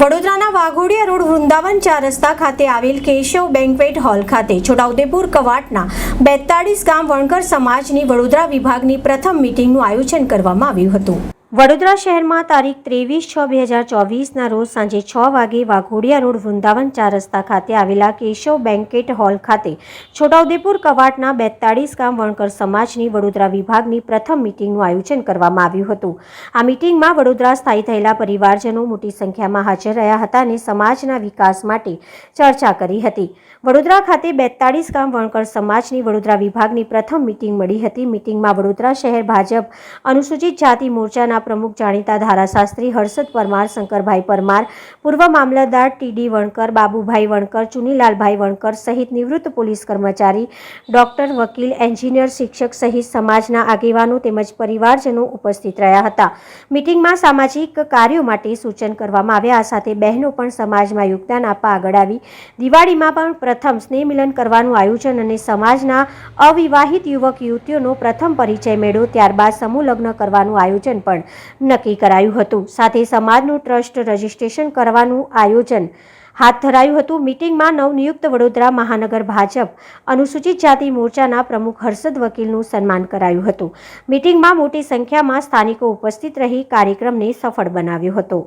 વડોદરાના વાઘોડિયા રોડ વૃંદાવન ચાર રસ્તા ખાતે આવેલ કેશવ બેન્ક્વેટ હોલ ખાતે છોટાઉદેપુર કવાટના બેતાળીસ ગામ વણકર સમાજની વડોદરા વિભાગની પ્રથમ મિટિંગનું આયોજન કરવામાં આવ્યું હતું. વડોદરા શહેરમાં તારીખ ત્રેવીસ છ બે હજાર ચોવીસના રોજ સાંજે છ વાગે વાઘોડિયા રોડ વૃંદાવન ચાર રસ્તા ખાતે આવેલા કેશવ બેન્કેટ હોલ ખાતે છોટાઉદેપુર કવાટના બેતાળીસ ગામ વણકર સમાજની વડોદરા વિભાગની પ્રથમ મીટિંગનું આયોજન કરવામાં આવ્યું હતું. આ મીટિંગમાં વડોદરા સ્થાયી થયેલા પરિવારજનો મોટી સંખ્યામાં હાજર રહ્યા હતા અને સમાજના વિકાસ માટે ચર્ચા કરી હતી. વડોદરા ખાતે બેતાળીસ ગામ વણકર સમાજની વડોદરા વિભાગની પ્રથમ મિટિંગ મળી હતી. મીટિંગમાં વડોદરા શહેર ભાજપ અનુસૂચિત જાતિ મોરચાના પ્રમુખ જાણીતા ધારાશાસ્ત્રી હર્ષદ પરમાર, શંકરભાઈ પરમાર, પૂર્વ મામલતદાર ટીડી વણકર, બાબુભાઈ વણકર, ચુનીલાલભાઈ વણકર સહિત નિવૃત્ત પોલીસ કર્મચારી, ડોક્ટર, વકીલ, એન્જિનિયર, શિક્ષક સહિત સમાજના આગેવાનો તેમજ પરિવારજનો ઉપસ્થિત રહ્યા હતા. મિટિંગમાં સામાજિક કાર્યો માટે સૂચન કરવામાં આવ્યા. આ સાથે બહેનો પણ સમાજમાં યોગદાન આપવા આગળ આવી. દિવાળીમાં પણ પ્રથમ સ્નેહ મિલન કરવાનું આયોજન અને સમાજના અવિવાહિત યુવક, યુવતીઓનો પ્રથમ પરિચય મેળવ્યો. ત્યારબાદ સમૂહ લગ્ન કરવાનું આયોજન પણ નક્કી કરાયું હતું. સાથે સમાજનું ટ્રસ્ટ રજીસ્ટ્રેશન કરવાનું આયોજન હાથ ધરાયું હતું. મીટિંગમાં નવનિયુક્ત વડોદરા મહાનગર ભાજપ અનુસૂચિત જાતિ મોરચાના પ્રમુખ હર્ષદ વકીલનું સન્માન કરાયું હતું. મીટિંગમાં મોટી સંખ્યામાં સ્થાનિકો ઉપસ્થિત રહી કાર્યક્રમને સફળ બનાવ્યો હતો.